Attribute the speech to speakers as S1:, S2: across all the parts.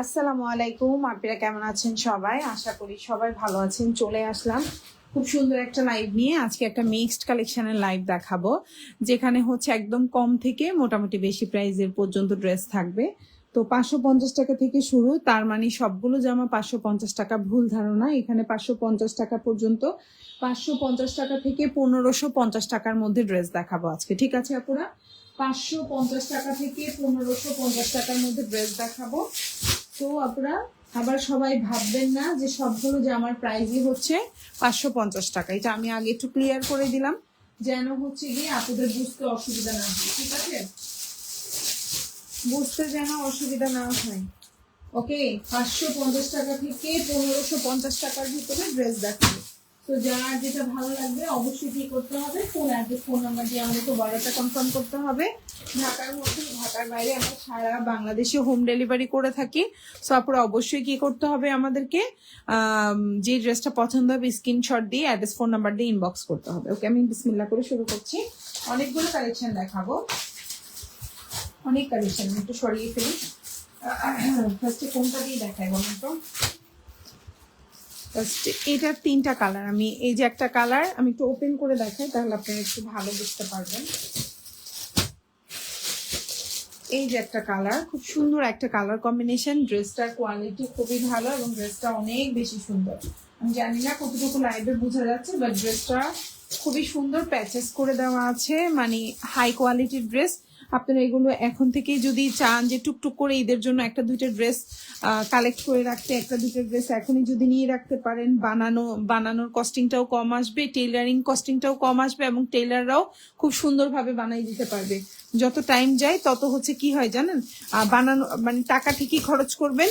S1: আসসালামু আলাইকুম আপনারা কেমন আছেন সবাই? আশা করি সবাই ভালো আছেন, চলে আসলাম। খুব সুন্দর একটা লাইভ নিয়ে আজকে একটা মিক্সড কালেকশনের লাইভ দেখাবো, যেখানে হচ্ছে একদম কম থেকে মোটামুটি বেশি প্রাইজের পর্যন্ত ড্রেস থাকবে। তো পাঁচশো পঞ্চাশ টাকা থেকে শুরু, তার মানে সবগুলো জামা পাঁচশো পঞ্চাশ টাকা, ভুল ধারণা। এখানে পাঁচশো পঞ্চাশ টাকা পর্যন্ত পাঁচশো পঞ্চাশ টাকা থেকে পনেরোশো পঞ্চাশ টাকার মধ্যে ড্রেস দেখাবো আজকে। ঠিক আছে, আপুরা? পাঁচশো পঞ্চাশ টাকা থেকে পনেরোশো পঞ্চাশ টাকার মধ্যে ড্রেস দেখাবো। তো আপনারা আবার সবাই ভাববেন না যে সবগুলো যে আমার প্রাইসই হচ্ছে পাঁচশো পঞ্চাশ টাকা। এটা আমি আগে একটু ক্লিয়ার করে দিলাম, যেন হচ্ছে গিয়ে আপনাদের বুঝতে অসুবিধা না হয়, ঠিক আছে? বুঝতে যেন অসুবিধা না হয়। ওকে পাঁচশো পঞ্চাশ টাকা থেকে পনেরোশো পঞ্চাশ টাকার ভিতরে ড্রেস দেখাবে। তো যার যেটা ভালো লাগবে অবশ্যই কি করতে হবে। ফোন অ্যাড্রেস ফোন নাম্বার দিয়ে আমাদেরকে বারোটা কনফার্ম করতে হবে। ঢাকার মধ্যে, ঢাকার বাইরে আমরা সারা বাংলাদেশে হোম ডেলিভারি করে থাকি। সো আপনারা অবশ্যই কি করতে হবে আমাদেরকে। যে ড্রেসটা পছন্দ হবে স্ক্রিনশট দিয়ে অ্যাড্রেস ফোন নাম্বার দিয়ে ইনবক্স করতে হবে। ওকে আমি বিসমিল্লা করে শুরু করছি। অনেকগুলো কালেকশন দেখাবো। অনেক কালেকশন একটু সরিয়ে ফেলি। ফার্স্টে কোনটা দিয়ে দেখাই বলুন তো? First, এটার তিনটা কালার আমি এই যে একটা কালার আমি একটু ওপেন করে দেখাই তাহলে আপনারা একটু ভালো বুঝতে পারবেন। এই যে একটা কালার খুব সুন্দর একটা কালার কম্বিনেশন ড্রেসটার কোয়ালিটি খুবই ভালো এবং ড্রেসটা অনেক বেশি সুন্দর। আমি জানি না কতটুকু লাইভে বোঝা যাচ্ছে বাট ড্রেসটা খুবই সুন্দর প্যাচেস করে দেওয়া আছে। মানে হাই কোয়ালিটির ড্রেস আপনারা এগুলো এখন থেকে যদি চান যে টুকটুক করে ঈদের জন্য একটা, দুইটা ড্রেস কালেক্ট করে রাখতে, একটা, দুইটা ড্রেস এখনই যদি নিয়ে রাখতে পারেন। বানানো, বানানোর কস্টিংটাও কম আসবে টেইলারিং কস্টিংটাও কম আসবে এবং টেইলাররাও খুব সুন্দরভাবে বানিয়ে দিতে পারবে। যত টাইম যায়, তত হচ্ছে কি হয় জানেন? বানানো মানে টাকা ঠিকই খরচ করবেন।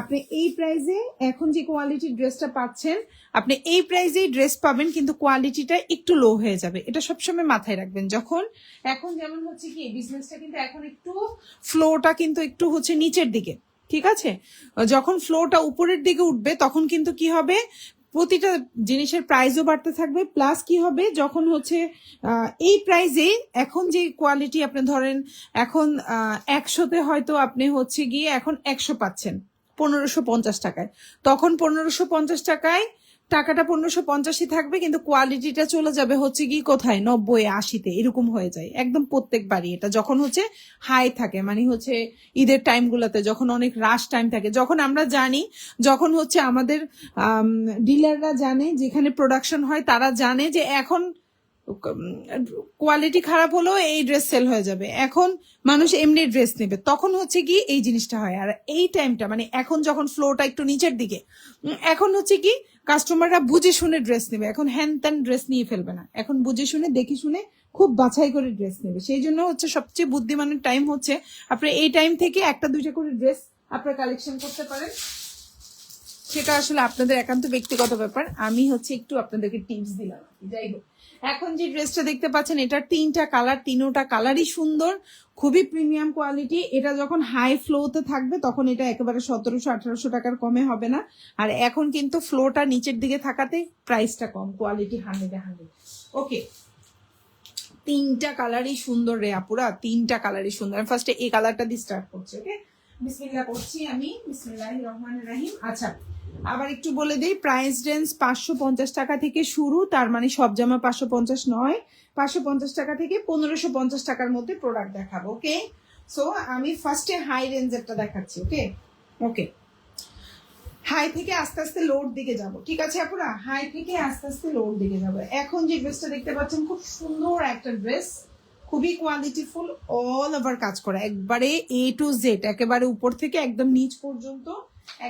S1: আপনি এই প্রাইসে এখন যে কোয়ালিটির ড্রেসটা পাচ্ছেন আপনি এই প্রাইসেই ড্রেস পাবেন, কিন্তু কোয়ালিটিটা একটু লো হয়ে যাবে। এটা সবসময় মাথায় রাখবেন। যখন, এখন যেমন হচ্ছে কি বিজনেসটা কিন্তু এখন একটু ফ্লোটা কিন্তু একটু হচ্ছে নিচের দিকে, ঠিক আছে? যখন ফ্লোটা উপরের দিকে উঠবে, তখন কিন্তু কি হবে? প্রতিটা জিনিসের প্রাইসও বাড়তে থাকবে। প্লাস কি হবে? যখন হচ্ছে এই প্রাইসে এখন যে কোয়ালিটি আপনি ধরেন, এখন একশোতে হয়তো আপনি হচ্ছে গিয়ে এখন একশো পাচ্ছেন, পনেরোশো পঞ্চাশ টাকায়। তখন পনেরোশো পঞ্চাশ টাকায় টাকাটা পনেরোশো পঞ্চাশই থাকবে, কিন্তু কোয়ালিটিটা চলে যাবে হচ্ছে কি কোথায়? নব্বই, আশিতে। এরকম হয়ে যায়। একদম প্রত্যেকবারই এটা। যখন হচ্ছে হাই থাকে মানে হচ্ছে ঈদের টাইমগুলোতে যখন অনেক রাশ টাইম থাকে, যখন আমরা জানি, যখন হচ্ছে আমাদের ডিলাররা জানে, যেখানে প্রোডাকশন হয়, তারা জানে যে এখন কোয়ালিটি খারাপ হলেও এই ড্রেস সেল হয়ে যাবে। এখন মানুষ এমনি ড্রেস নেবে। তখন হচ্ছে কি এই জিনিসটা হয়। আর এই টাইমটা মানে এখন যখন ফ্লোটা একটু নিচের দিকে এখন হচ্ছে কি কাস্টমাররা বুঝে শুনে ড্রেস নেবে। এখন হ্যান ত্যান ড্রেস নিয়ে ফেলবে না। এখন বুঝে শুনে, দেখে শুনে খুব বাছাই করে ড্রেস নেবে। সেই জন্য হচ্ছে সবচেয়ে বুদ্ধিমানের টাইম হচ্ছে আপনার এই টাইম থেকে একটা, দুইটা করে ড্রেস আপনার কালেকশন করতে পারেন। সেটা আসলে আপনাদের একান্ত ব্যক্তিগত ব্যাপার। আমি হচ্ছে একটু আপনাদেরকে টিপস দিলাম। যাই হোক। এখন যে ড্রেসটা দেখতে পাচ্ছেন, এটার তিনটা কালার, তিনোটা কালারই সুন্দর, খুবই প্রিমিয়াম কোয়ালিটি এটা যখন হাই ফ্লোতে থাকবে, তখন এটা একেবারে সতেরোশো, আঠারোশো টাকার কমে হবে না। আর এখন কিন্তু ফ্লোটা নিচের দিকে থাকাতে প্রাইসটা কম কোয়ালিটি হান্ড্রেডে হান্ড্রেড ওকে তিনটা কালারই সুন্দর রে আপুরা, তিনটা কালারই সুন্দর। আমি ফার্স্টে এই কালারটা দিয়ে স্টার্ট করছি ওকে বিসমিল্লাহ করছি আমি বিসমিল্লাহ রহমান রাহিম। আচ্ছা আবার একটু বলে দিই প্রাইস রেঞ্জ পাঁচশো পঞ্চাশ টাকা থেকে শুরু, তার মানে সব জামা পাঁচশো পঞ্চাশ নয়, পাঁচশো পঞ্চাশ টাকা থেকে পনেরোশো পঞ্চাশ টাকার মধ্যে প্রোডাক্ট দেখাবো ওকে সো আমি ফার্স্টে হাই রেঞ্জেরটা দেখাচ্ছি ওকে ওকে হাই থেকে আস্তে আস্তে লোড দিকে যাব, ঠিক আছে আপুরা? হাই থেকে আস্তে আস্তে লোড দিকে যাব। এখন যে ড্রেসটা দেখতে পাচ্ছেন, খুব সুন্দর একটা ড্রেস খুবই কোয়ালিটিফুল অল ওভার কাজ করা, একবারে এ টু জেড একেবারে উপর থেকে একদম নিচ পর্যন্ত।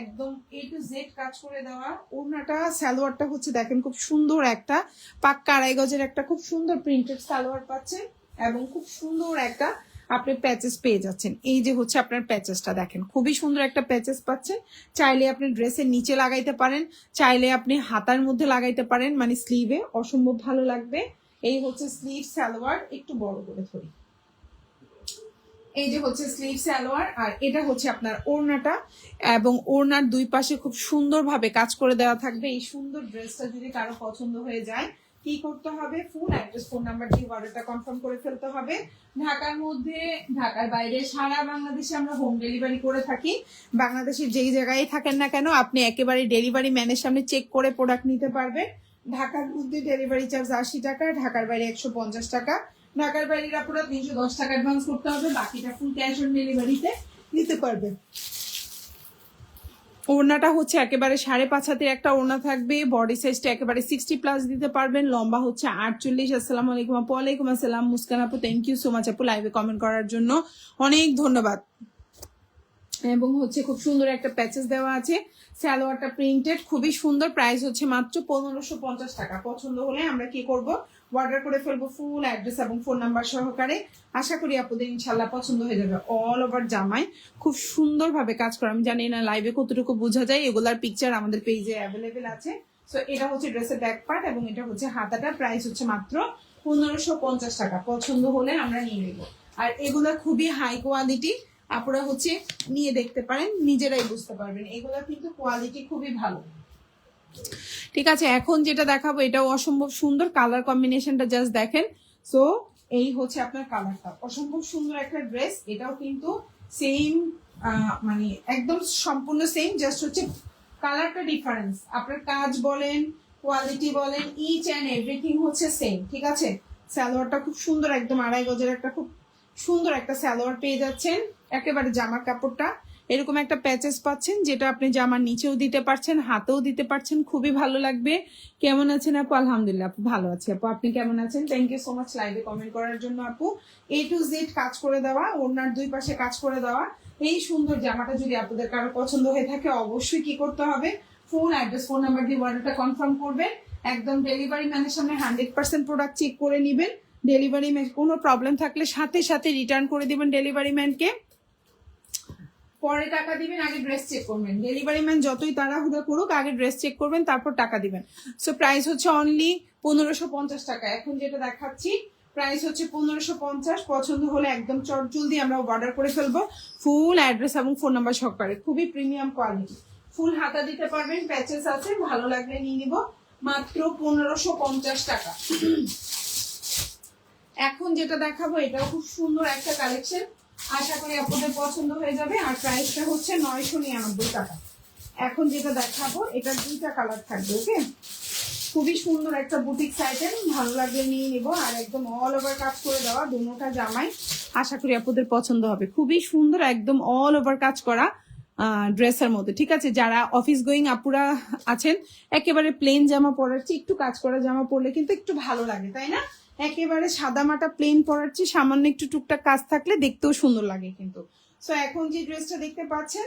S1: একদম এ টু জেড কাজ করে দেওয়া। ওড়নাটা, সালোয়ারটা হচ্ছে দেখেন খুব সুন্দর একটা, পাক্কা আড়াই গজের একটা খুব সুন্দর প্রিন্টেড সালোয়ার পাচ্ছেন এবং খুব সুন্দর একটা আপনি প্যাচেস পেয়ে যাচ্ছেন। এই যে হচ্ছে আপনার প্যাচেসটা দেখেন, খুবই সুন্দর একটা প্যাচেস পাচ্ছেন। চাইলে আপনি ড্রেসের নিচে লাগাইতে পারেন, চাইলে আপনি হাতার মধ্যে লাগাইতে পারেন মানে স্লিভে অসম্ভব ভালো লাগবে। এই হচ্ছে স্লিভ সালোয়ার, একটু বড় করে ধরি। এই যে হচ্ছে স্লিভ সালোয়ার, আর এটা হচ্ছে আপনার ওড়নাটা এবং ওড়নার দুই পাশে খুব সুন্দরভাবে কাজ করে দেওয়া থাকবে। এই সুন্দর ড্রেসটা যদি কারও পছন্দ হয়ে যায়, কি করতে হবে? ফুল অ্যাড্রেস ফোন নাম্বার দিয়ে অর্ডারটা কনফার্ম করে ফেলতে হবে। ঢাকার মধ্যে, ঢাকার বাইরে সারা বাংলাদেশে আমরা হোম ডেলিভারি করে থাকি। বাংলাদেশের যেই জায়গায় থাকেন না কেন, আপনি একেবারে ডেলিভারি ম্যানের সামনে চেক করে প্রোডাক্ট নিতে পারবেন। ঢাকার মধ্যে ডেলিভারি চার্জ আশি টাকা, ঢাকার বাইরে একশো পঞ্চাশ টাকা। ঢাকার বাইরের আপনারা তিনশো দশ টাকা অ্যাডভান্স করতে হবে, বাকিটা ফুল ক্যাশ অন ডেলিভারিতে নিতে পারবেন ওড়নাটা হচ্ছে একেবারে সাড়ে পাঁচ হাতের একটা ওড়না থাকবে বডি সাইজটা একেবারে সিক্সটি প্লাস দিতে পারবেন, লম্বা হচ্ছে আটচল্লিশ। আসসালাম আলাইকুম আপু আলাইকুম আসসালাম মুস্কান আপু থ্যাংক ইউ সো মাচ আপু লাইভে কমেন্ট করার জন্য। অনেক ধন্যবাদ। এবং হচ্ছে খুব সুন্দর একটা প্যাচেস দেওয়া আছে। সালোয়ারটা প্রিন্টেড খুবই সুন্দর প্রাইস হচ্ছে মাত্র পনেরোশো পঞ্চাশ টাকা। পছন্দ হলে আমরা কি করব? অর্ডার করে ফেলব ফুল অ্যাড্রেস এবং ফোন নাম্বার সহকারে। আশা করি আপনাদের ইনশাল্লাহ পছন্দ হয়ে যাবে। অল ওভার জামায় খুব সুন্দরভাবে কাজ করা। আমি জানি না লাইভে কতটুকু বোঝা যায়, এগুলার পিকচার আমাদের পেজে অ্যাভেলেবেল আছে। সো এটা হচ্ছে ড্রেসের ব্যাক পার্ট এবং এটা হচ্ছে হাতাটা। প্রাইস হচ্ছে মাত্র পনেরোশো পঞ্চাশ টাকা। পছন্দ হলে আমরা নিয়ে নেব। আর এগুলা খুবই হাই কোয়ালিটি আপনারা হচ্ছে নিয়ে দেখতে পারেন, নিজেরাই বুঝতে পারবেন। এগুলা কিন্তু কোয়ালিটি খুবই ভালো। ঠিক আছে, এখন যেটা দেখাবো, এটাও অসম্ভব সুন্দর। কালার কম্বিনেশনটা জাস্ট দেখেন। সো এই হচ্ছে আপনার কালারটা অসম্ভব সুন্দর একটা ড্রেস এটাও কিন্তু সেম মানে একদম সম্পূর্ণ সেম জাস্ট হচ্ছে কালারটা ডিফারেন্স আপনার কাজ বলেন কোয়ালিটি বলেন ইচ অ্যান্ড এভরিথিং হচ্ছে সেম ঠিক আছে? সালোয়ারটা খুব সুন্দর, একদম আড়াই গজের একটা খুব সুন্দর একটা সালোয়ার পেয়ে যাচ্ছেন। একেবারে জামার কাপড়টা। এরকম একটা প্যাচেস পাচ্ছেন, যেটা আপনি জামার নিচেও দিতে পারছেন, হাতেও দিতে পারছেন, খুবই ভালো লাগবে। কেমন আছেন আপু? আলহামদুলিল্লাহ আপু ভালো আছি। আপু, আপনি কেমন আছেন? থ্যাংক ইউ সো মাচ লাইভে কমেন্ট করার জন্য আপু। এ টু জেড কাজ করে দেওয়া ওনার দুই পাশে কাজ করে দেওয়া। এই সুন্দর জামাটা যদি আপনাদের কারও পছন্দ হয়ে থাকে, অবশ্যই কি করতে হবে? ফোন অ্যাড্রেস ফোন নাম্বার দিয়ে অর্ডারটা কনফার্ম করবেন। একদম ডেলিভারি ম্যানের সামনে হান্ড্রেড পার্সেন্ট প্রোডাক্ট চেক করে নেবেন। ডেলিভারি ম্যান কোনো প্রবলেম থাকলে সাথে সাথে রিটার্ন করে দিবেন ডেলিভারি ম্যানকে পরে টাকা দিবেন, আগে ড্রেস চেক করবেন। ডেলিভারি ম্যান যতই তাড়াহুড়ো করুক, আগে ড্রেস চেক করবেন, তারপর টাকা দিবেন। সো প্রাইস হচ্ছে অনলি পনেরোশো পঞ্চাশ টাকা। এখন যেটা দেখাচ্ছি প্রাইস হচ্ছে পনেরোশো পঞ্চাশ। পছন্দ হলে একদম চট জলদি আমরা অর্ডার করে ফেলব। ফুল অ্যাড্রেস এবং ফোন নাম্বার সহকারে। খুবই প্রিমিয়াম কোয়ালিটি ফুল হাতা দিতে পারবেন প্যাচেস আছে, ভালো লাগলে নিয়ে নিব। মাত্র পনেরোশো পঞ্চাশ টাকা। এখন যেটা দেখাবো, এটাও খুব সুন্দর একটা কালেকশন আশা করি আপনাদের পছন্দ হয়ে যাবে, আর প্রাইসটা হচ্ছে নয়শো নিরানব্বই টাকা। এখন যেটা দেখাবো, এটা দুইটা কালার থাকবে ওকে খুবই সুন্দর একটা বুটিক আইটেম ভালো লাগলে নিয়ে নিব, আর একদম অল ওভার কাজ করে দেওয়া দুটোটা জামাই, আশা করি আপনাদের পছন্দ হবে। খুবই সুন্দর একদম অল ওভার কাজ করা ড্রেসের মধ্যে, ঠিক আছে? যারা অফিস গোয়িং আপুরা আছেন, একেবারে প্লেন জামা পরার চেয়ে একটু কাজ করা জামা পরলে কিন্তু একটু ভালো লাগে, তাই না? একেবারে সাদা মাটা প্লেন পরার চেয়ে সামান্য একটু টুকটাক কাজ থাকলে দেখতেও সুন্দর লাগে কিন্তু। সো এখন যে ড্রেসটা দেখতে পাচ্ছেন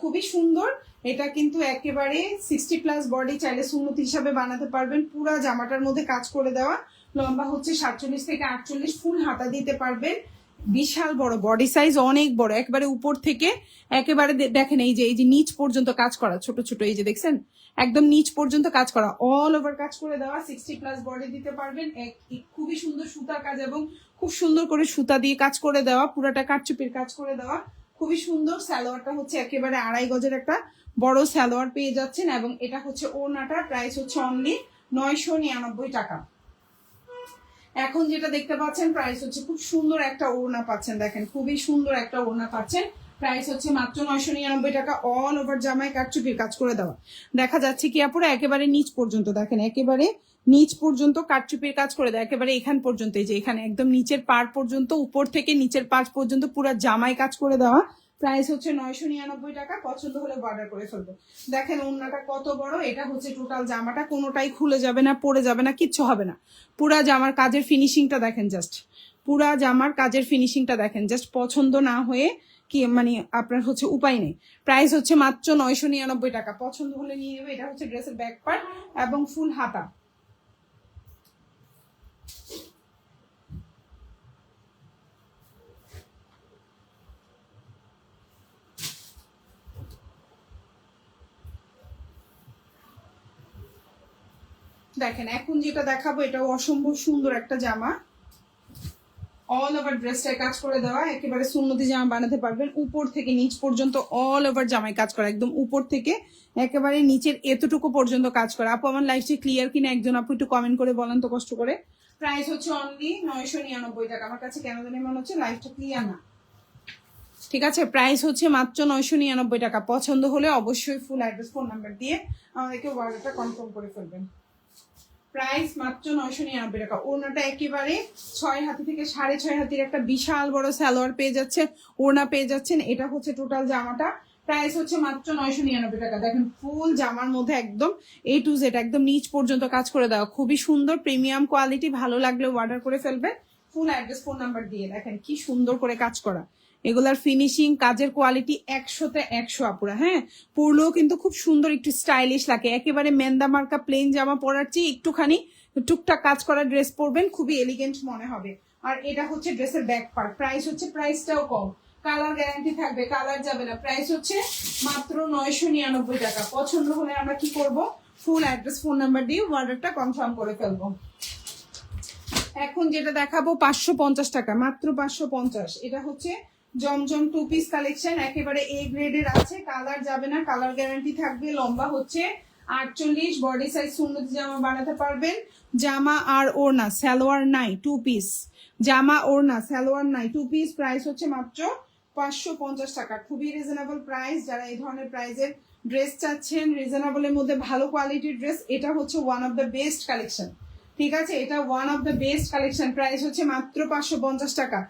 S1: খুবই সুন্দর। এটা কিন্তু একেবারে সিক্সটি প্লাস বডি চাইলে সুন্নত হিসাবে বানাতে পারবেন। পুরা জামাটার মধ্যে কাজ করে দেওয়া। লম্বা হচ্ছে সাতচল্লিশ থেকে আটচল্লিশ ফুল হাতা দিতে পারবেন। বিশাল বড় বডি সাইজ অনেক বড়। একেবারে উপর থেকে একেবারে দেখেন এই যে এই যে নিচ পর্যন্ত কাজ করা, ছোট ছোট, এই যে দেখছেন? একদম নিচ পর্যন্ত কাজ করা। অল ওভার কাজ করে দেওয়া। সিক্সটি প্লাস বডি দিতে পারবেন। খুবই সুন্দর সুতার কাজ এবং খুব সুন্দর করে সুতা দিয়ে কাজ করে দেওয়া। পুরাটা কাটচুপির কাজ করে দেওয়া। খুবই সুন্দর। সালোয়ারটা হচ্ছে একেবারে আড়াই গজের একটা বড় সালোয়ার পেয়ে যাচ্ছেন এবং এটা হচ্ছে ওড়নাটার প্রাইস হচ্ছে অনলি নয়শো নিরানব্বই টাকা। এখন যেটা দেখতে পাচ্ছেন প্রাইস হচ্ছে খুব সুন্দর একটা ওড়না পাচ্ছেন। দেখেন, খুবই সুন্দর একটা ওড়না পাচ্ছেন। প্রাইস হচ্ছে মাত্র নয়শো নিরানব্বই টাকা অল ওভার জামায় কাটচুপির কাজ করে দেওয়া। দেখা যাচ্ছে কি আপুরা, একেবারে নিচ পর্যন্ত, দেখেন, একেবারে নিচ পর্যন্ত কাটচুপির কাজ করে দেয়, একেবারে এখান পর্যন্ত, এই যে এখানে একদম নিচের পার পর্যন্ত, উপর থেকে নিচের পাশ পর্যন্ত পুরো জামায় কাজ করে দেওয়া। প্রাইস হচ্ছে নয়শো নিরানব্বই টাকা, পছন্দ হলে বর্ডার করে ফেলব। দেখেন, ওড়নাটা কত বড়, এটা হচ্ছে টোটাল জামাটা, কোনোটাই খুলে যাবে না, পড়ে যাবে না, কিচ্ছু হবে না। পুরা জামার কাজের ফিনিশিংটা দেখেন জাস্ট পুরা জামার কাজের ফিনিশিংটা দেখেন জাস্ট পছন্দ না হয়ে কি মানে আপনার হচ্ছে উপায় নেই। প্রাইস হচ্ছে মাত্র নয়শো নিরানব্বই টাকা। পছন্দ হলে নিয়ে নেবে, এটা হচ্ছে ড্রেসের ব্যাক পার্ট এবং ফুল হাতা। দেখেন, এখন যেটা দেখাবো এটা অসম্ভব সুন্দর একটা জামা। অল ওভার ড্রেসটায় কাজ করে দেওয়া, একেবারে সুন্নতি জামা বানাতে পারবেন। উপর থেকে নিচ পর্যন্ত অল ওভার জামায় কাজ করা, একদম উপর থেকে একেবারে নিচের এতটুকু পর্যন্ত কাজ করা। আপু, আমার লাইফটি ক্লিয়ার কিনা একজন, আপু একটু কমেন্ট করে বলেন তো কষ্ট করে। প্রাইস হচ্ছে অনলি নয়শো নিরানব্বই টাকা। আমার কাছে কেন জানি মনে হচ্ছে লাইফটা ক্লিয়ার না। ঠিক আছে? প্রাইস হচ্ছে মাত্র নয়শো নিরানব্বই টাকা। পছন্দ হলে অবশ্যই ফুল অ্যাড্রেস ফোন নাম্বার দিয়ে আমাদেরকে অর্ডারটা কনফার্ম করে ফেলবেন। প্রাইস মাত্র নয়শো নিরানব্বই টাকা। ওড়নাটা একেবারে ছয় হাতি থেকে সাড়ে ছয় হাতির একটা বিশাল বড় সালোয়ার পেয়ে যাচ্ছে ওড়না পেয়ে যাচ্ছেন। এটা হচ্ছে টোটাল জামাটা। প্রাইস হচ্ছে মাত্র নয়শো নিরানব্বই টাকা। দেখেন ফুল জামার মধ্যে একদম এ টু জেড একদম নিচ পর্যন্ত কাজ করে দেওয়া। খুবই সুন্দর প্রিমিয়াম কোয়ালিটি ভালো লাগলে অর্ডার করে ফেলবে ফুল অ্যাড্রেস ফোন নাম্বার দিয়ে। দেখেন, কি সুন্দর করে কাজ করা। এগুলার ফিনিশিং কাজের কোয়ালিটি একশোতে একশো আপুরা হ্যাঁ? পরলেও কিন্তু খুব সুন্দর একটু স্টাইলিশ লাগে। একেবারে মেন্দা মার্কা প্লেন জামা পরার চেয়ে একটুখানি টুকটাক কাজ করা ড্রেস পরবেন, খুবই এলিগেন্ট মনে হবে। আর এটা হচ্ছে ড্রেসের ব্যাক পার্ট প্রাইস হচ্ছে প্রাইসটাও কম। কালার গ্যারান্টি থাকবে কালার যাবে না। প্রাইস হচ্ছে মাত্র নয়শো নিরানব্বই টাকা। পছন্দ হলে আমরা কি করব? ফুল অ্যাড্রেস ফোন নাম্বার দিয়ে অর্ডারটা কনফার্ম করে ফেলব। এখন যেটা দেখাবো, পাঁচশো পঞ্চাশ টাকা। মাত্র পাঁচশো পঞ্চাশ। এটা হচ্ছে জমজম টু পিস কালেকশন একেবারে এ গ্রেডের আছে। কালার যাবে না কালার গ্যারান্টি থাকবে, লম্বা হচ্ছে। আটচল্লিশ বডি সাইজ সুন্দর জামা বানাতে পারবেন। জামা আর ওড়না, সালোয়ার নাই টু পিস জামা, ওড়না, সালোয়ার নাই টু পিস প্রাইস হচ্ছে মাত্র পাঁচশো পঞ্চাশ টাকা। খুবই রিজনেবল প্রাইস যারা এই ধরনের প্রাইসের ড্রেস চাচ্ছেন রিজনেবলের মধ্যে ভালো কোয়ালিটির ড্রেস এটা হচ্ছে one of the best collection ঠিক আছে? এটা one of the best collection price হচ্ছে মাত্র পাঁচশো পঞ্চাশ টাকা।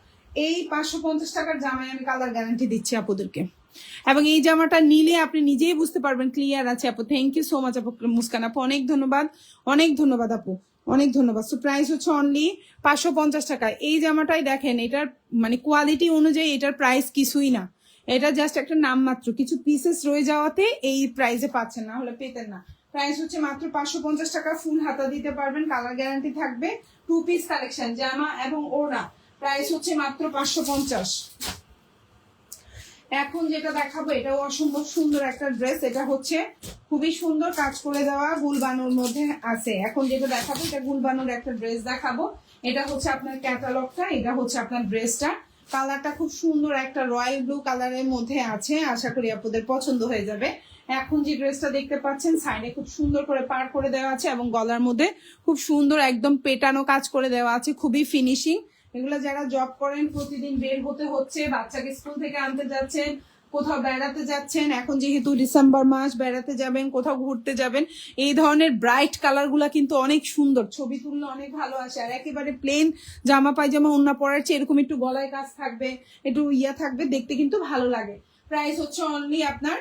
S1: এই পাঁচশো পঞ্চাশ টাকার জামায় আমি কালার গ্যারান্টি দিচ্ছি আপুদেরকে। এবং এই জামাটা নিলে আপনি নিজেই বুঝতে পারবেন ক্লিয়ার আছে আপু। থ্যাংক ইউ সো মাচ আপু, মুস্কান আপু, অনেক ধন্যবাদ অনেক ধন্যবাদ আপু, অনেক ধন্যবাদ। সো প্রাইস হচ্ছে অনলি পাঁচশো পঞ্চাশ টাকা। এই জামাটাই দেখেন, এটার মানে কোয়ালিটি অনুযায়ী এটার প্রাইস কিছুই না। এটা জাস্ট একটা নাম মাত্র, কিছু পিসেস রয়ে যাওয়াতে এই প্রাইসে পাচ্ছেন না, হলে পেতেন না। প্রাইস হচ্ছে মাত্র পাঁচশো পঞ্চাশ টাকা ফুল হাতা দিতে পারবেন কালার গ্যারান্টি থাকবে টু পিস কালেকশন জামা এবং ওড়না। প্রাইস হচ্ছে মাত্র পাঁচশো পঞ্চাশ। এখন যেটা দেখাবো, এটাও অসম্ভব সুন্দর একটা ড্রেস। এটা হচ্ছে খুবই সুন্দর কাজ করে দেওয়া গুলবানুর মধ্যে আছে। এখন যেটা দেখাবো, এটা গুলবানুর একটা ড্রেস দেখাবো। এটা হচ্ছে আপনার ক্যাটালগটা, এটা হচ্ছে আপনার ড্রেসটা। কালারটা খুব সুন্দর একটা রয়্যাল ব্লু কালারের মধ্যে আছে। আশা করি আপনাদের পছন্দ হয়ে যাবে। এখন যে ড্রেসটা দেখতে পাচ্ছেন, সাইডে খুব সুন্দর করে পার করে দেওয়া আছে এবং গলার মধ্যে খুব সুন্দর একদম পেটানো কাজ করে দেওয়া আছে। খুবই ফিনিশিং এগুলো যারা জব করেন, প্রতিদিন বের হতে হচ্ছে, বাচ্চাকে স্কুল থেকে আনতে যাচ্ছেন, কোথাও বেড়াতে যাচ্ছেন, এখন যেহেতু ডিসেম্বর মাস, বেড়াতে যাবেন, কোথাও ঘুরতে যাবেন, এই ধরনের ব্রাইট কালারগুলা কিন্তু অনেক সুন্দর। ছবি তুললে অনেক ভালো আসে, আর একেবারে প্লেন জামা, পায়জামা ওন্না পরার চেয়ে এরকম একটু গলায় কাজ থাকবে, একটু ইয়া থাকবে, দেখতে কিন্তু ভালো লাগে। প্রাইস হচ্ছে অনলি আপনার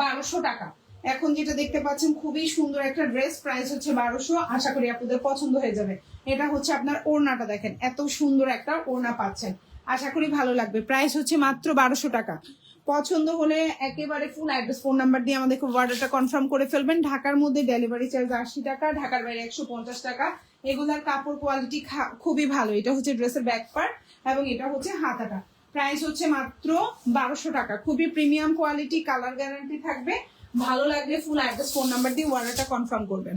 S1: বারোশো টাকা। এখন যেটা দেখতে পাচ্ছেন, খুবই সুন্দর একটা ড্রেস প্রাইস হচ্ছে বারোশো। আশা করি আপনাদের পছন্দ হয়ে যাবে। এটা হচ্ছে আপনার ওড়নাটা দেখেন, এত সুন্দর একটা ওড়না পাচ্ছেন। আশা করি ভালো লাগবে। প্রাইস হচ্ছে মাত্র বারোশো টাকা। পছন্দ হলে একেবারে ফুল অ্যাড্রেস ফোন নাম্বার দিয়ে আমাদেরকে অর্ডারটা কনফার্ম করে ফেলবেন। ঢাকার মধ্যে ডেলিভারি চার্জ আশি টাকা, ঢাকার বাইরে একশো পঞ্চাশ টাকা। এগুলার কাপড় কোয়ালিটি খুবই ভালো। এটা হচ্ছে ড্রেসের ব্যাক পার্ট এবং এটা হচ্ছে হাতাটা। প্রাইস হচ্ছে মাত্র বারোশো টাকা। খুবই প্রিমিয়াম কোয়ালিটি কালার গ্যারান্টি থাকবে। ভালো লাগলে ফুল অ্যাড্রেস ফোন নাম্বার দিয়ে অর্ডারটা কনফার্ম করবেন।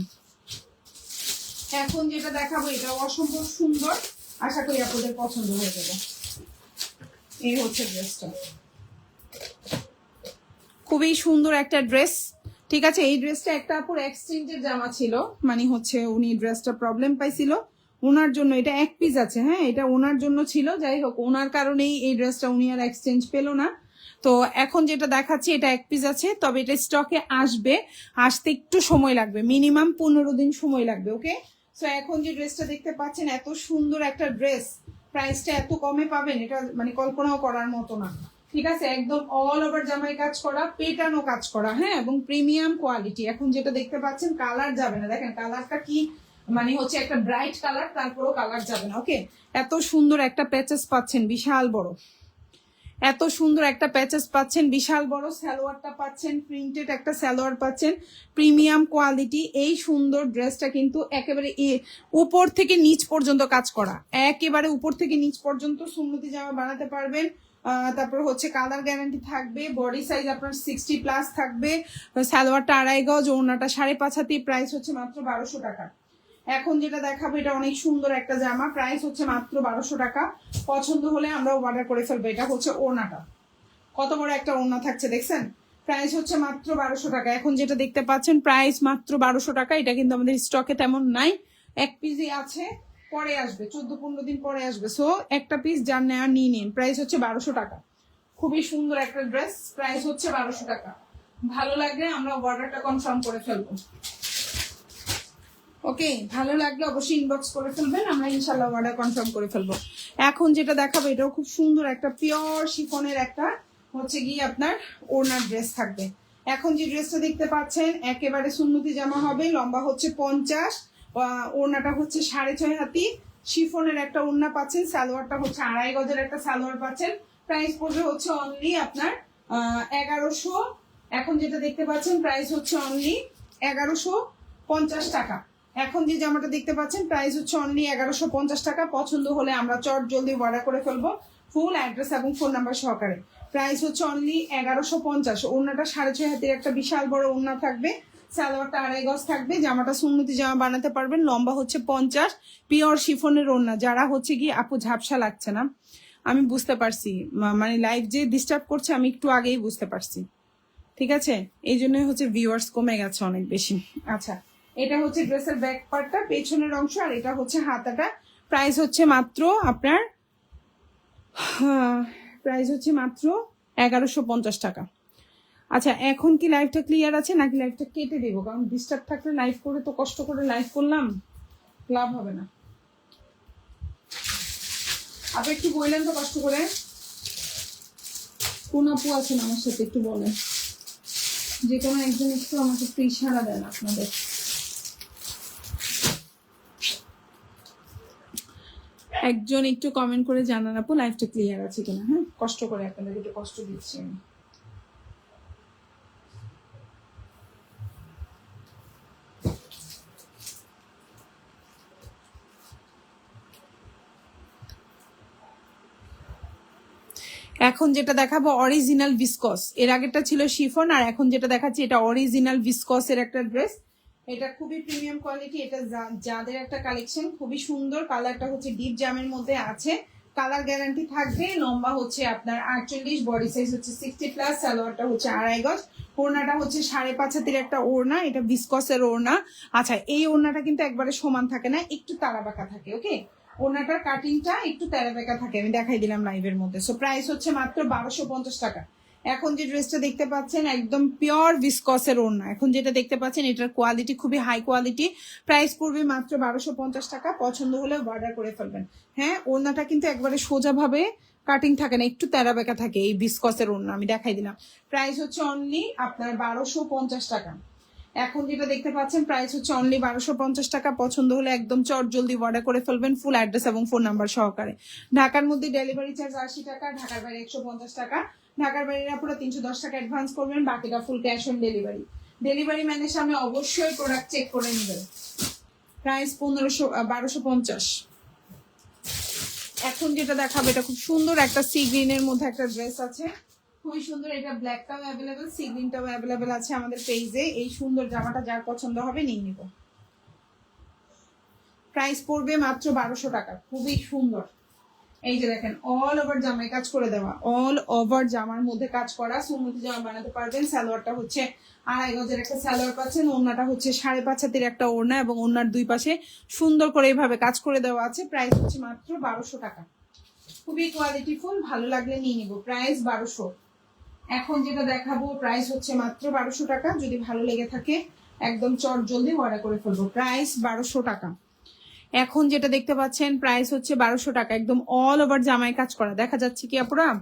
S1: এখন যেটা দেখাবো, এটা অসম্ভব সুন্দর। আশা করি আপনাদের পছন্দ হয়ে যাবে। এই হচ্ছে ড্রেসটা খুবই সুন্দর একটা ড্রেস ঠিক আছে, এই ড্রেসটা একটা আপুর এক্সচেঞ্জের জামা ছিল। মানে হচ্ছে উনি ড্রেসটা প্রবলেম পাইছিল। ওনার জন্য এটা এক পিস আছে হ্যাঁ? এটা ওনার জন্য ছিল। যাই হোক ওনার কারণেই এই ড্রেসটা উনি আর এক্সচেঞ্জ পেল না। তো এখন যেটা দেখাচ্ছি, এটা এক পিস আছে। তবে এটা স্টকে আসবে। আসতে একটু সময় লাগবে। মিনিমাম পনেরো দিন সময় লাগবে ওকে সো এখন যে ড্রেসটা দেখতে পাচ্ছেন, এত সুন্দর একটা ড্রেস প্রাইসটা এত কমে পাবেন, এটা মানে কল্পনাও করার মতো না। ঠিক আছে? একদম অল ওভার জামাই কাজ করা পেটানো কাজ করা হ্যাঁ? এবং প্রিমিয়াম কোয়ালিটি এখন যেটা দেখতে পাচ্ছেন কালার যাবে না। দেখেন কালারটা কি মানে হচ্ছে একটা ব্রাইট কালার তারপরেও কালার যাবে না ওকে এত সুন্দর একটা প্যাচেস পাচ্ছেন, বিশাল বড়। এত সুন্দর একটা প্যাচেস পাচ্ছেন, বিশাল বড় সালোয়ারটা পাচ্ছেন প্রিন্টেড একটা সালোয়ার পাচ্ছেন প্রিমিয়াম কোয়ালিটি এই সুন্দর ড্রেসটা কিন্তু একেবারে উপর থেকে নিচ পর্যন্ত কাজ করা। একেবারে উপর থেকে নিচ পর্যন্ত সুন্নতি জামা বানাতে পারবেন। তারপর হচ্ছে কালার গ্যারান্টি থাকবে বডি সাইজ আপনার সিক্সটি প্লাস থাকবে। সালোয়ারটা আড়াই গজ, ওড়নাটা সাড়ে পাঁচ হাতি প্রাইস হচ্ছে মাত্র বারোশো টাকা। এখন যেটা দেখাবো, এটা অনেক সুন্দর একটা জামা। প্রাইস হচ্ছে মাত্র বারোশো টাকা। পছন্দ হলে আমরা অর্ডার করে ফেলব। এটা হচ্ছে ওড়নাটা। কত বড় একটা ওড়না থাকছে, দেখছেন? প্রাইস হচ্ছে মাত্র বারোশো টাকা। এখন যেটা দেখতে পাচ্ছেন প্রাইস মাত্র বারোশো টাকা। এটা কিন্তু আমাদের স্টকে তেমন নাই। এক পিসই আছে, পরে আসবে। চোদ্দ পনেরো দিন পরে আসবে। সো একটা পিস যার নেওয়া নিয়ে নিন। প্রাইস হচ্ছে বারোশো টাকা। খুবই সুন্দর একটা ড্রেস প্রাইস হচ্ছে বারোশো টাকা। ভালো লাগলে আমরা অর্ডারটা কনফার্ম করে ফেলব। ওকে, ভালো লাগলে অবশ্যই ইনবক্স করে ফেলবেন, আমরা ইনশাল্লাহ অর্ডার কনফার্ম করে ফেলব। এখন যেটা দেখাবো, এটাও খুব সুন্দর একটা পিওর শিফনের একটা, হচ্ছে গিয়ে আপনার ওড়নার ড্রেস থাকবে। এখন যে ড্রেসটা দেখতে পাচ্ছেন, একেবারে সুন্নতি জামা হবে, লম্বা হচ্ছে পঞ্চাশ ওড়নাটা হচ্ছে সাড়ে ছয় হাতি শিফনের একটা ওড়না পাচ্ছেন, সালোয়ারটা হচ্ছে আড়াই গজের একটা সালোয়ার পাচ্ছেন প্রাইস পড়বে হচ্ছে অনলি আপনার এগারোশো। এখন যেটা দেখতে পাচ্ছেন প্রাইস হচ্ছে অনলি এগারোশো পঞ্চাশ টাকা। এখন যে জামাটা দেখতে পাচ্ছেন প্রাইস হচ্ছে অনলি এগারোশো পঞ্চাশ টাকা। পছন্দ হলে আমরা চট জলদি অর্ডার করে ফেলব। ফুল অ্যাড্রেস এবং ফোন নাম্বার সহকারে। প্রাইস হচ্ছে অনলি এগারোশো পঞ্চাশ। ওড়নাটা সাড়ে ছয় হাতের একটা বিশাল বড় ওড়না থাকবে। সালোয়ারটা আড়াই গজ থাকবে। জামাটা সুন্নতি জামা বানাতে পারবেন। লম্বা হচ্ছে পঞ্চাশ। পিওর শিফনের ওড়না। যারা হচ্ছে কি আপু, ঝাপসা লাগছে না। আমি বুঝতে পারছি। মানে লাইভ যে ডিস্টার্ব করছে, আমি একটু আগেই বুঝতে পারছি। ঠিক আছে? এই জন্যই হচ্ছে ভিউয়ার্স কমে গেছে অনেক বেশি। আচ্ছা। এটা হচ্ছে ড্রেসের ব্যাক পার্টটা পেছনের অংশ, আর এটা হচ্ছে হাতাটা। প্রাইস হচ্ছে মাত্র আপনার প্রাইস হচ্ছে মাত্র এগারোশো পঞ্চাশ টাকা। আচ্ছা এখন কি লাইভটা ক্লিয়ার আছে নাকি লাইভটা কেটে দেবো? কারণ ডিস্টার্ব থাকলে লাইভ করে তো কষ্ট করে লাইভ করলাম, লাভ হবে না। আপনি একটু বললেন তো কষ্ট করে। কোন আপু আছেন আমার সাথে একটু বলেন। যে কোনো একজন একটু আমাকে একটু ইশারা দেন আপনাদের। একজন একটু কমেন্ট করে জানান আপু লাইফটা ক্লিয়ার আছে কিনা? হ্যাঁ কষ্ট করে আপনাদের একটু কষ্ট দিচ্ছি আমি। এখন যেটা দেখাবো অরিজিনাল ভিসকস এর আগেরটা ছিল শিফন আর এখন যেটা দেখাচ্ছি, এটা অরিজিনাল ভিসকস এর একটা ড্রেস এটা খুবই প্রিমিয়াম কোয়ালিটি এটা যাদের একটা কালেকশন খুবই সুন্দর কালারটা হচ্ছে ডিপ জামের মধ্যে আছে। কালার গ্যারান্টি থাকবে, লম্বা হচ্ছে আপনার আটচল্লিশ বডি সাইজ হচ্ছে সিক্সটি প্লাস সালোয়ারটা হচ্ছে আড়াই গজ। ওড়নাটা হচ্ছে সাড়ে পাঁচ হাতের একটা ওড়না, এটা বিসকসের ওড়না। আচ্ছা এই ওড়নাটা কিন্তু একবারে সমান থাকে না, একটু তারা বাঁকা থাকে ওকে ওড়নাটার কাটিংটা একটু তেরা বেঁকা থাকে, আমি দেখাই দিলাম লাইভের মধ্যে। সো প্রাইস হচ্ছে মাত্র বারোশো পঞ্চাশ টাকা। এখন যে ড্রেসটা দেখতে পাচ্ছেন, একদম পিওর ভিসকসের ওড়না। এখন যেটা দেখতে পাচ্ছেন, এটার কোয়ালিটি খুবই হাই কোয়ালিটি প্রাইস পড়বে মাত্র বারোশো পঞ্চাশ টাকা। পছন্দ হলে অর্ডার করে ফেলবেন। হ্যাঁ ওড়নাটা কিন্তু একবারে সোজাভাবে কাটিং থাকে না, একটু তেরা বেঁকা থাকে এই ভিসকসের ওড়না। আমি দেখাই দিলাম। প্রাইস হচ্ছে অনলি আপনার বারোশো পঞ্চাশ টাকা। এখন যেটা দেখতে পাচ্ছেন প্রাইস হচ্ছে অনলি বারোশো পঞ্চাশ টাকা। পছন্দ হলে একদম চট জলদি অর্ডার করে ফেলবেন ফুল অ্যাড্রেস এবং ফোন নাম্বার সহকারে। ঢাকার মধ্যে ডেলিভারি চার্জ আশি টাকা, ঢাকার বাইরে একশো পঞ্চাশ টাকা। ঢাকার বাইরে পুরো তিনশো দশ টাকা অ্যাডভান্স করবেন, বাকিটা full cash on delivery delivery ম্যানের সামনে অবশ্যই প্রোডাক্ট চেক করে নেবেন। প্রাইস পনেরোশো বারোশো পঞ্চাশ। এখন যেটা দেখাবো, এটা খুব সুন্দর একটা সি গ্রিনের মধ্যে একটা ড্রেস আছে। খুবই সুন্দর, এটা ব্ল্যাকটাও অ্যাভেলেবেল সি গ্রিনটাও অ্যাভেলেবেল আছে আমাদের পেজে এই সুন্দর জামাটা যার পছন্দ হবে নিয়ে নিব। প্রাইস পড়বে মাত্র বারোশো টাকা। খুবই সুন্দর। এই যে দেখেন অল ওভার জামায় কাজ করে দেওয়া অল ওভার জামার মধ্যে কাজ করা সুমতি জামা বানাতে পারবেন। সালোয়ারটা হচ্ছে আড়াই গজের একটা সালোয়ার পাচ্ছেন, ওড়নাটা হচ্ছে সাড়ে পাঁচ হাতের একটা ওড়না এবং ওড়নার দুই পাশে সুন্দর করে এইভাবে কাজ করে দেওয়া আছে। প্রাইস হচ্ছে মাত্র বারোশো টাকা। খুবই কোয়ালিটি ফুল ভালো লাগলে নিয়ে নিব। প্রাইস বারোশো। এখন যেটা দেখাবো প্রাইস হচ্ছে মাত্র বারোশো টাকা। যদি ভালো লেগে থাকে, একদম চট জলদি অর্ডার করে ফেলব। প্রাইস বারোশো টাকা। এখন যেটা দেখতে পাচ্ছেন প্রাইস হচ্ছে বারোশো টাকা। একদম অল ওভার জামায় কাজ করা। দেখা যাচ্ছে কি আপুরা?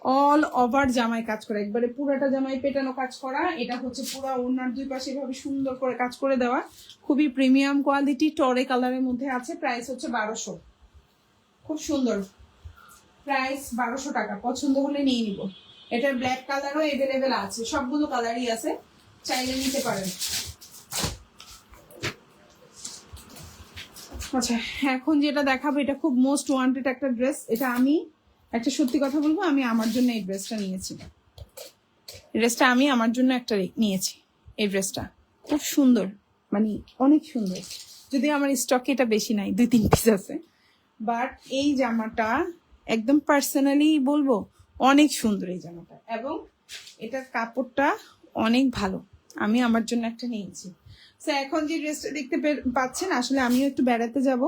S1: অল ওভার জামায় কাজ করা। একবারে পুরাটা জামায় পেটানো কাজ করা। এটা হচ্ছে পুরা ওনার দুই পাশে এভাবে সুন্দর করে কাজ করে দেওয়া। খুবই প্রিমিয়াম কোয়ালিটি টরে কালারের মধ্যে আছে। প্রাইস হচ্ছে বারোশো। খুব সুন্দর। প্রাইস বারোশো টাকা। পছন্দ হলে নিয়ে নিব। এটার ব্ল্যাক কালারও এভেলেবেল আছে। সবগুলো কালারই আছে। চাইলে নিতে পারেন। আচ্ছা এখন যেটা দেখাবো, এটা খুব মোস্ট ওয়ান্টেড একটা ড্রেস এটা আমি, একটা সত্যি কথা বলব, আমি আমার জন্য এই ড্রেসটা নিয়েছি। ড্রেসটা আমি আমার জন্য একটা নিয়েছি, এই ড্রেসটা খুব সুন্দর মানে অনেক সুন্দর। যদি আমার স্টকে এটা বেশি নাই, দুই, তিন পিস আছে। বাট এই জামাটা একদম পার্সোনালি বলব, অনেক সুন্দর এই জামাটা। এবং এটার কাপড়টা অনেক ভালো, আমি আমার জন্য একটা নিয়েছি। তো এখন যে ড্রেসটা দেখতে পাচ্ছেন, আসলে আমিও একটু বেড়াতে যাব।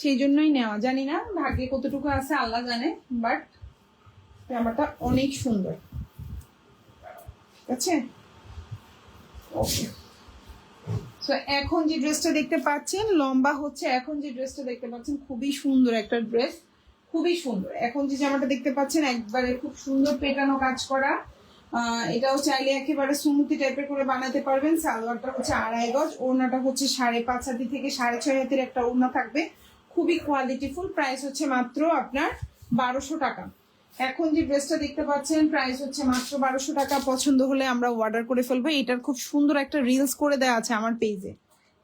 S1: সেই জন্যই নেওয়া। জানি না ভাগ্যে কতটুকু আছে, আল্লাহ জানে বাট জামাটা অনেক সুন্দর। ঠিক আছে ওকে এখন যে ড্রেসটা দেখতে পাচ্ছেন, লম্বা হচ্ছে, এখন যে ড্রেসটা দেখতে পাচ্ছেন, খুবই সুন্দর একটা ড্রেস খুবই সুন্দর। এখন যে জামাটা দেখতে পাচ্ছেন, একবারে খুব সুন্দর পেটানো কাজ করা। এটাও চাইলে একেবারে সুমুতি টাইপের করে বানাতে পারবেন। সালোয়ারটা হচ্ছে আড়াই গজ, ওড়নাটা হচ্ছে সাড়ে পাঁচ হাতি থেকে সাড়ে ছয় হাতের একটা ওড়না থাকবে। খুবই কোয়ালিটিফুল প্রাইস হচ্ছে মাত্র আপনার বারোশো টাকা। এখন যে ড্রেসটা দেখতে পাচ্ছেন প্রাইস হচ্ছে মাত্র বারোশো টাকা। পছন্দ হলে আমরা অর্ডার করে ফেলব। এটার খুব সুন্দর একটা রিলস করে দেওয়া আছে আমার পেজে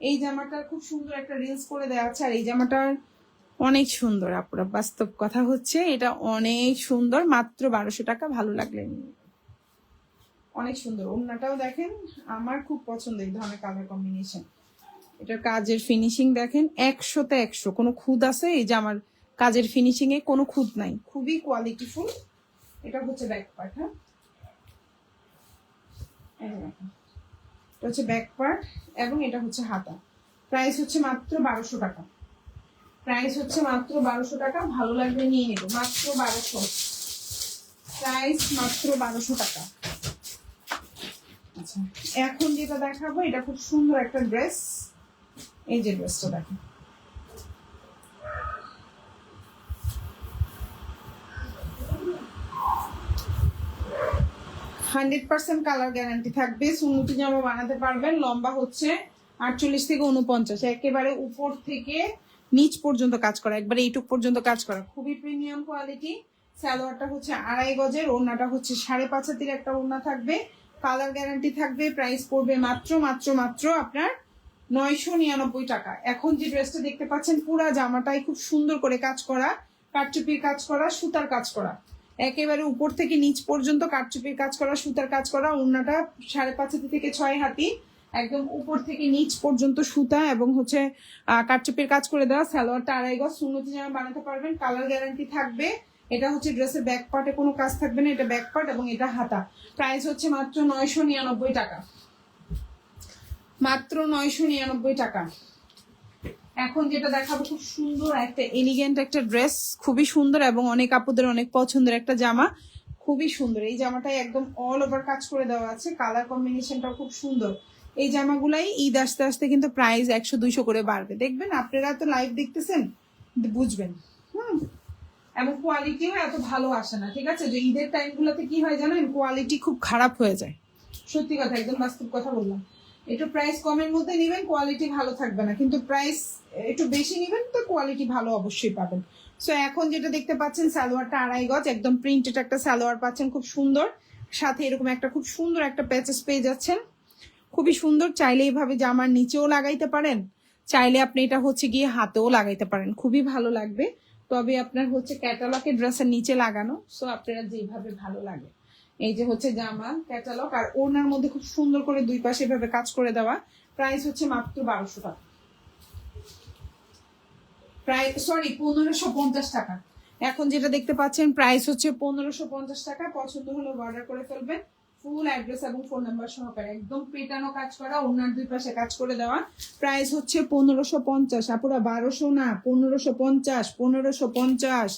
S1: এই জামাটার খুব সুন্দর একটা রিলস করে দেওয়া আছে। আর এই জামাটার অনেক সুন্দর, আপুরা। বাস্তব কথা হচ্ছে এটা অনেক সুন্দর, মাত্র বারোশো টাকা, ভালো লাগলে নিয়ে। অনেক সুন্দর। ওড়নাটাও দেখেন, আমার খুব পছন্দ এই ধরনের কালার কম্বিনেশন এটার কাজের ফিনিশিং দেখেন, একশোতে একশো। কোনো খুদ আছে? এই যে আমার কাজের ফিনিশিং এ কোনো খুদ নাই। খুবই কোয়ালিটিফুল এটা হচ্ছে ব্যাক পার্ট হ্যাঁ? এটা হচ্ছে ব্যাক পার্ট এবং এটা হচ্ছে হাতা। প্রাইস হচ্ছে মাত্র বারোশো টাকা। প্রাইস হচ্ছে মাত্র বারোশো টাকা। ভালো লাগবে নিয়ে নেব। মাত্র বারোশো। প্রাইস মাত্র বারোশো টাকা। এখন যেটা দেখাবো, এটা খুব সুন্দর একটা ড্রেস। এই যে ড্রেসটা দেখো। হান্ড্রেড পার্সেন্ট কালার গ্যারান্টি থাকবে। সুন্নতি জামা বানাতে পারবেন। লম্বা হচ্ছে আটচল্লিশ থেকে উনপঞ্চাশ একেবারে উপর থেকে নিচ পর্যন্ত কাজ করা। একবারে এইটুক পর্যন্ত কাজ করা। খুবই প্রিমিয়াম কোয়ালিটি। সালোয়ারটা হচ্ছে আড়াই গজের, ওড়নাটা হচ্ছে সাড়ে পাঁচ হাতির একটা ওড়না থাকবে। কালার গ্যারান্টি থাকবে প্রাইস পড়বে মাত্র মাত্র মাত্র আপনার নয়শো নিরানব্বই টাকা। এখন যে ড্রেসটা দেখতে পাচ্ছেন পুরা জামাটাই খুব সুন্দর করে কাজ করা কারচুপির কাজ করা সুতার কাজ করা। একেবারে উপর থেকে নিচ পর্যন্ত কারচুপির কাজ করা সুতার কাজ করা ওড়নাটা সাড়ে পাঁচ হাতি থেকে ছয় হাতি একদম উপর থেকে নিচ পর্যন্ত সুতা এবং হচ্ছে আহ, কারচুপির কাজ করে দেওয়া সালোয়ারটা আড়াই গজ সুন্নতি জামা বানাতে পারবেন কালার গ্যারান্টি থাকবে। এটা হচ্ছে ড্রেসের ব্যাক পার্টে কোনো কাজ থাকবে না, এটা ব্যাক পার্ট এবং এটা হাতা। প্রাইস হচ্ছে মাত্র নয়শো নিরানব্বই টাকা। মাত্র নয়শো নিরানব্বই টাকা। এখন যেটা দেখাবো, খুব সুন্দর একটা এলিগেন্ট একটা ড্রেস খুবই সুন্দর এবং অনেক আপুদের অনেক পছন্দের একটা জামা। খুবই সুন্দর। এই জামাটাই একদম অল ওভার কাজ করে দেওয়া আছে। কালার কম্বিনেশনটাও খুব সুন্দর। এই জামাগুলাই ঈদ আসতে আসতে কিন্তু প্রাইস একশো দুইশো করে বাড়বে। দেখবেন, আপনারা তো লাইভ দেখতেছেন, বুঝবেন। হুম। এবং কোয়ালিটিও এত ভালো আসে না, ঠিক আছে? যে ঈদের টাইমগুলোতে কি হয় জানেন? কোয়ালিটি খুব খারাপ হয়ে যায়। সত্যি কথা, একদম বাস্তব কথা বললাম। একটু প্রাইস কমের মধ্যে নেবেন কোয়ালিটি ভালো থাকবে না। কিন্তু প্রাইস একটু বেশি নেবেন, তো কোয়ালিটি ভালো অবশ্যই পাবেন। সো এখন যেটা দেখতে পাচ্ছেন, সালোয়ারটা আড়াই গজ, একদম প্রিন্টেড একটা সালোয়ার পাচ্ছেন, খুব সুন্দর। সাথে এরকম একটা খুব সুন্দর একটা প্যাচেস পেয়ে যাচ্ছেন। খুবই সুন্দর, চাইলে এইভাবে জামার নিচেও লাগাইতে পারেন। চাইলে আপনি এটা হচ্ছে গিয়ে হাতেও লাগাইতে পারেন। খুবই ভালো লাগবে। তবে আপনার হচ্ছে ক্যাটালগের ড্রেসের নিচে লাগানো সো আপনারা যেভাবে ভালো লাগে। এই যে হচ্ছে জামা ক্যাটালগ আর ওনার মধ্যে খুব সুন্দর করে দুই পাশে এভাবে কাজ করে দেওয়া প্রাইস হচ্ছে মাত্র বারোশো টাকা। প্রায় সরি পনেরোশো পঞ্চাশ টাকা। এখন যেটা দেখতে পাচ্ছেন প্রাইস হচ্ছে পনেরোশো পঞ্চাশ টাকা, পছন্দ হলে অর্ডার করে ফেলবেন। ফুল অ্যাড্রেস এবং ফোন নাম্বার সহকারে একদম পেটানো কাজ করা, ওনার দুই পাশে কাজ করে দেওয়া। প্রাইস হচ্ছে পনেরোশো পঞ্চাশ। আপুরা, বারোশো না, পনেরোশো পঞ্চাশ পনেরোশো পঞ্চাশ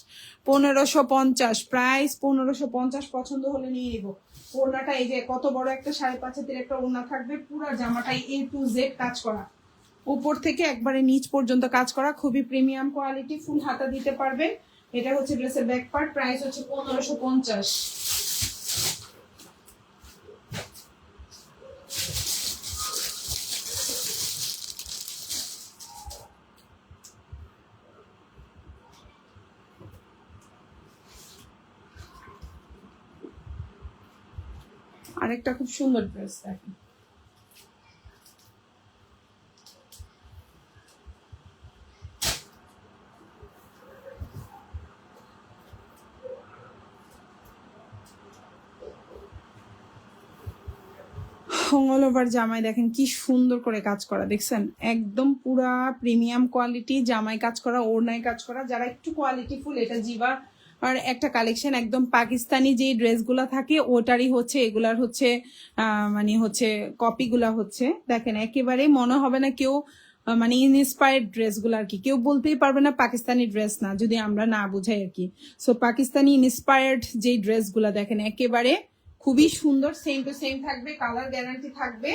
S1: পনেরোশো পঞ্চাশ। প্রাইস পনেরোশো পঞ্চাশ পছন্দ হলে নিয়ে নিব। ওড়নাটা এই যে কত বড় একটা, সাড়ে পাঁচ হাতের একটা ওড়না থাকবে, পুরো জামাটাই এ টু জেড কাজ করা। উপর থেকে একবারে নিচ পর্যন্ত কাজ করা, খুবই প্রিমিয়াম কোয়ালিটি ফুল হাতা দিতে পারবেন। এটা হচ্ছে ড্রেসের ব্যাক পার্ট প্রাইস হচ্ছে পনেরোশো পঞ্চাশ। আরেকটা খুব সুন্দর ড্রেস দেখেন। অল ওভার জামাই দেখেন কি সুন্দর করে কাজ করা, দেখছেন? একদম পুরা প্রিমিয়াম কোয়ালিটি জামাই কাজ করা, ওড়নায় কাজ করা, যারা একটু কোয়ালিটি ফুল, এটা জিবা আর একটা কালেকশন একদম পাকিস্তানি যে ড্রেসগুলো থাকে, ওটারই হচ্ছে, এগুলার হচ্ছে মানে হচ্ছে কপিগুলা হচ্ছে। দেখেন, একেবারে মনে হবে না কেউ মানে ইনস্পায়ার্ড ড্রেসগুলো আর কি। কেউ বলতেই পারবে না পাকিস্তানি ড্রেস না, যদি আমরা না বুঝাই আর কি। সো পাকিস্তানি ইনস্পায়ার্ড যে ড্রেসগুলো দেখেন, একেবারে খুবই সুন্দর সেম টু সেম থাকবে কালার গ্যারান্টি থাকবে।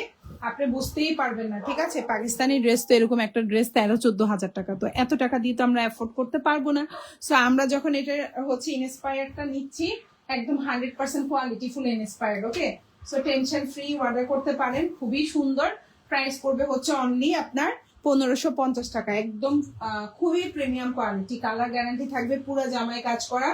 S1: আপনি বুঝতেই পারবেন না, ঠিক আছে? পাকিস্তানি ড্রেস তো এরকম একটা ড্রেস তেরো, চোদ্দ হাজার টাকা। তো এত টাকা দিয়ে তো আমরা অ্যাফোর্ড করতে পারব না। সো আমরা যখন এটা হচ্ছে ইনস্পায়ারটা নিচ্ছি, একদম hundred percent quality full inspired okay so tension free order করতে পারেন, খুবই সুন্দর। প্রাইস পড়বে হচ্ছে অনলি আপনার পনেরোশো পঞ্চাশ টাকা। একদম খুবই প্রিমিয়াম কোয়ালিটি কালার গ্যারান্টি থাকবে, পুরো জামায় কাজ করা।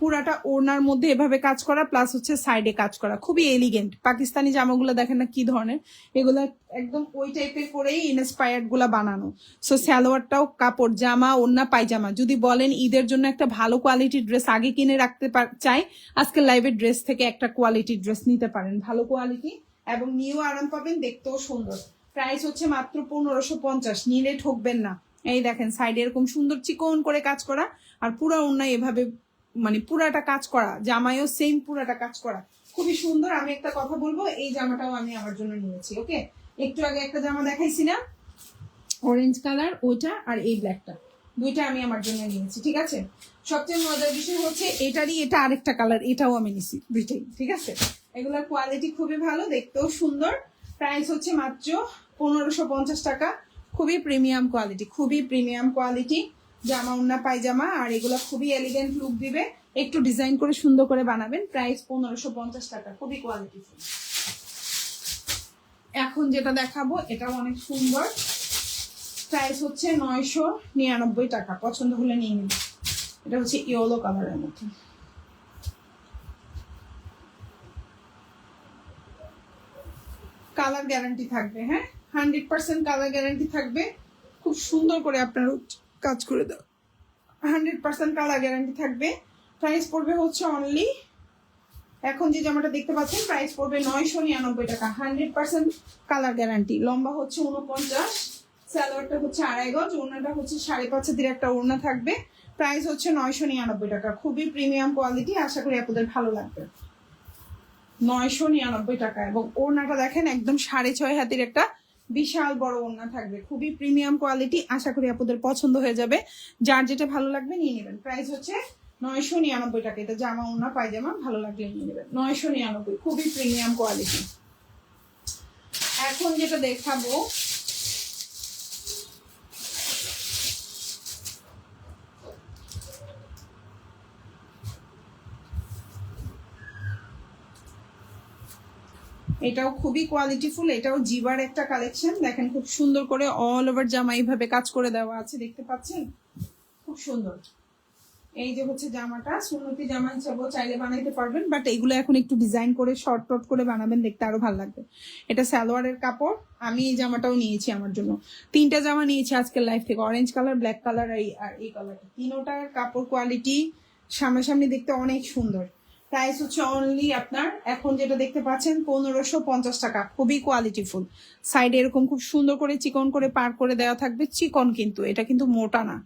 S1: পুরাটা ওড়নার মধ্যে এভাবে কাজ করা প্লাস হচ্ছে সাইডে কাজ করা। খুবই এলিগেন্ট পাকিস্তানি জামাগুলো দেখেন না কি ধরনের? এগুলো একদম ওই টাইপের করেই ইনস্পায়ার্ডগুলা বানানো। সো সালোয়ারটাও কাপড়, জামা, ওড়না, পায়জামা। যদি বলেন ঈদের জন্য একটা ভালো কোয়ালিটির ড্রেস আগে কিনে রাখতে চাই, আজকে লাইভের ড্রেস থেকে একটা কোয়ালিটির ড্রেস নিতে পারেন। ভালো কোয়ালিটি এবং নিয়েও আরাম পাবেন, দেখতেও সুন্দর। প্রাইস হচ্ছে মাত্র পনেরোশো পঞ্চাশ, নিলে ঠকবেন না। এই দেখেন সাইডে এরকম সুন্দর চিকন করে কাজ করা, আর পুরো অন্যায় এভাবে মানে পুরাটা কাজ করা, জামাইও সেম পুরাটা কাজ করা। খুবই সুন্দর, আমি একটা কথা বলব, এই জামাটাও আমি আমার জন্য নিয়েছি ওকে একটু আগে একটা জামা দেখাইছি না? অরেঞ্জ কালার ওইটা আর এই ব্ল্যাকটা দুইটা আমি আমার জন্য নিয়েছি, ঠিক আছে? সবচেয়ে মজার বিষয় হচ্ছে, এটারই এটা আরেকটা কালার এটাও আমি নিছি দুইটাই ঠিক আছে? এগুলোর কোয়ালিটি খুবই ভালো, দেখতেও সুন্দর। প্রাইস হচ্ছে মাত্র পনেরোশো পঞ্চাশ টাকা, খুবই প্রিমিয়াম কোয়ালিটি খুবই প্রিমিয়াম কোয়ালিটি জামা উন্না, পায়জামা, আর এগুলো খুবই এলিগেন্ট লুক দিবে। একটু ডিজাইন করে সুন্দর করে বানাবেন। প্রাইস পনেরোশো পঞ্চাশ টাকা, খুবই কোয়ালিটি এখন যেটা দেখাবো, এটাও অনেক সুন্দর। প্রাইস হচ্ছে নয়শো নিরানব্বই টাকা, পছন্দ হলে নিয়ে নিন। এটা হচ্ছে ইয়েলো কালারের মধ্যে। কালার গ্যারান্টি থাকবে হ্যাঁ? হান্ড্রেড পার্সেন্ট কালার গ্যারান্টি থাকবে। খুব সুন্দর করে আপনার কাজ করে দাও। হান্ড্রেড পার্সেন্ট কালার গ্যারান্টি থাকবে? প্রাইস পড়বে হচ্ছে অনলি এখন যে জামাটা দেখতে পাচ্ছেন প্রাইস পড়বে নয়শো নিরানব্বই টাকা। হান্ড্রেড পার্সেন্ট কালার গ্যারান্টি লম্বা হচ্ছে উনপঞ্চাশ স্যালোয়ারটা হচ্ছে আড়াই গজ, ওড়নাটা হচ্ছে সাড়ে পাঁচ হাতের একটা ওড়না থাকবে। প্রাইস হচ্ছে নয়শো নিরানব্বই টাকা। খুবই প্রিমিয়াম কোয়ালিটি আশা করি আপনাদের ভালো লাগবে। নয়শো নিরানব্বই টাকা এবং ওড়নাটা দেখেন একদম সাড়ে ছয় হাতের একটা বিশাল বড় ওড়না থাকবে। খুবই প্রিমিয়াম কোয়ালিটি আশা করি আপনাদের পছন্দ হয়ে যাবে। যার যেটা ভালো লাগবে নিয়ে নেবেন। প্রাইস হচ্ছে নয়শো নিরানব্বই টাকা। এটা জামা, ওড়না, পায়জামা, ভালো লাগলে নিয়ে নেবেন। নয়শো নিরানব্বই, খুবই প্রিমিয়াম কোয়ালিটি এখন যেটা দেখাবো এটাও খুবই কোয়ালিটিফুল এটাও জিবার একটা কালেকশন দেখেন খুব সুন্দর করে অল ওভার জামা এইভাবে কাজ করে দেওয়া আছে, দেখতে পাচ্ছেন? খুব সুন্দর। এই যে হচ্ছে জামাটা, সুন্নতি জামা হিসাবেও চাইলে বানাইতে পারবেন বাট এগুলো এখন একটু ডিজাইন করে শর্ট টট করে বানাবেন, দেখতে আরও ভালো লাগবে। এটা সালোয়ারের কাপড়, আমি এই জামাটাও নিয়েছি আমার জন্য। তিনটা জামা নিয়েছি আজকের লাইফ থেকে অরেঞ্জ কালার ব্ল্যাক কালার আর এই কালারটা তিনোটার কাপড় কোয়ালিটি সামনাসামনি দেখতে অনেক সুন্দর। প্রাইস হচ্ছে অনলি আপনার, এখন যেটা দেখতে পাচ্ছেন, পনেরোশো পঞ্চাশ টাকা। খুবই কোয়ালিটিফুল সাইডে এরকম খুব সুন্দর করে চিকন করে পার করে দেওয়া থাকবে চিকন কিন্তু, এটা কিন্তু মোটা না।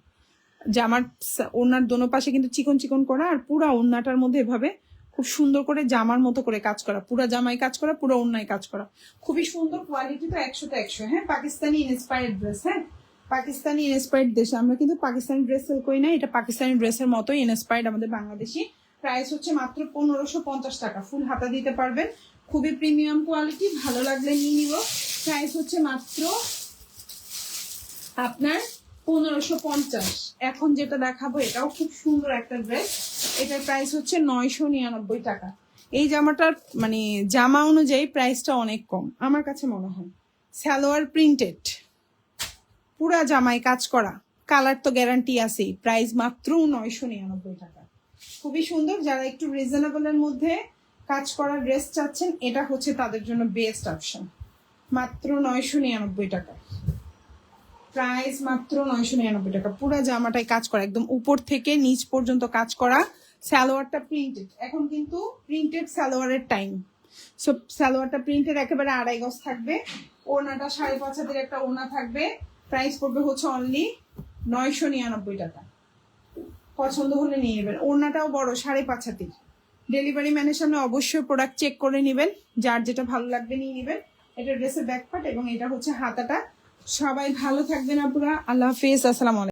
S1: জামার ওড়নার দোনো পাশে কিন্তু চিকন চিকন করা, আর পুরা ওড়নাটার মধ্যে এভাবে খুব সুন্দর করে জামার মতো করে কাজ করা। পুরা জামায় কাজ করা, পুরো ওড়নায় কাজ করা। খুবই সুন্দর কোয়ালিটি তো একশো তো একশো হ্যাঁ? পাকিস্তানি ইন্সপায়ার্ড ড্রেস হ্যাঁ? পাকিস্তানি ইন্সপায়ার্ড দেশ, আমরা কিন্তু পাকিস্তানি ড্রেস সেল করি না, এটা পাকিস্তানি ড্রেসের মতোই ইন্সপায়ার্ড আমাদের বাংলাদেশি প্রাইস হচ্ছে মাত্র পনেরোশো পঞ্চাশ টাকা। ফুল হাতা দিতে পারবেন। খুবই প্রিমিয়াম কোয়ালিটি, ভালো লাগলে নিয়ে নিব। প্রাইস হচ্ছে মাত্র আপনার পনেরোশো পঞ্চাশ। এখন যেটা দেখাবো, এটাও খুব সুন্দর একটা ড্রেস এটার প্রাইস হচ্ছে নয়শো নিরানব্বই টাকা। এই জামাটার মানে জামা অনুযায়ী প্রাইসটা অনেক কম। আমার কাছে মনে হয়। সালোয়ার প্রিন্টেড। পুরা জামায় কাজ করা। কালার তো গ্যারান্টি আছেই। প্রাইস মাত্র নয়শো নিরানব্বই টাকা। খুবই সুন্দর। যারা একটু রিজনেবলের মধ্যে কাজ করা ড্রেস চাচ্ছেন, এটা হচ্ছে তাদের জন্য বেস্ট অপশন মাত্র নয়শো নিরানব্বই টাকা। প্রাইস মাত্র নয়শো নিরানব্বই টাকা। পুরো জামাটাই কাজ করা, একদম উপর থেকে নিচ পর্যন্ত কাজ করা। সালোয়ারটা প্রিন্টেড এখন কিন্তু প্রিন্টেড সালোয়ারের টাইম সো সালোয়ারটা প্রিন্টেড একেবারে আড়াই গজ থাকবে। ওনাটা সাড়ে পাঁচ হাতের একটা ওনা থাকবে। প্রাইস পড়বে হচ্ছে অনলি নয়শো নিরানব্বই টাকা। পছন্দ হলে নিয়ে নেবেন। ওড়নাটাও বড়, সাড়ে পাঁচ হাতি। ডেলিভারি ম্যানের সামনে অবশ্যই প্রোডাক্ট চেক করে নেবেন। যার যেটা ভালো লাগবে নিয়ে নেবেন। এটা ড্রেসের ব্যাকপার্ট এবং এটা হচ্ছে হাতাটা। সবাই ভালো থাকবেন আপুরা। আল্লাহ হাফিজ। আসসালাম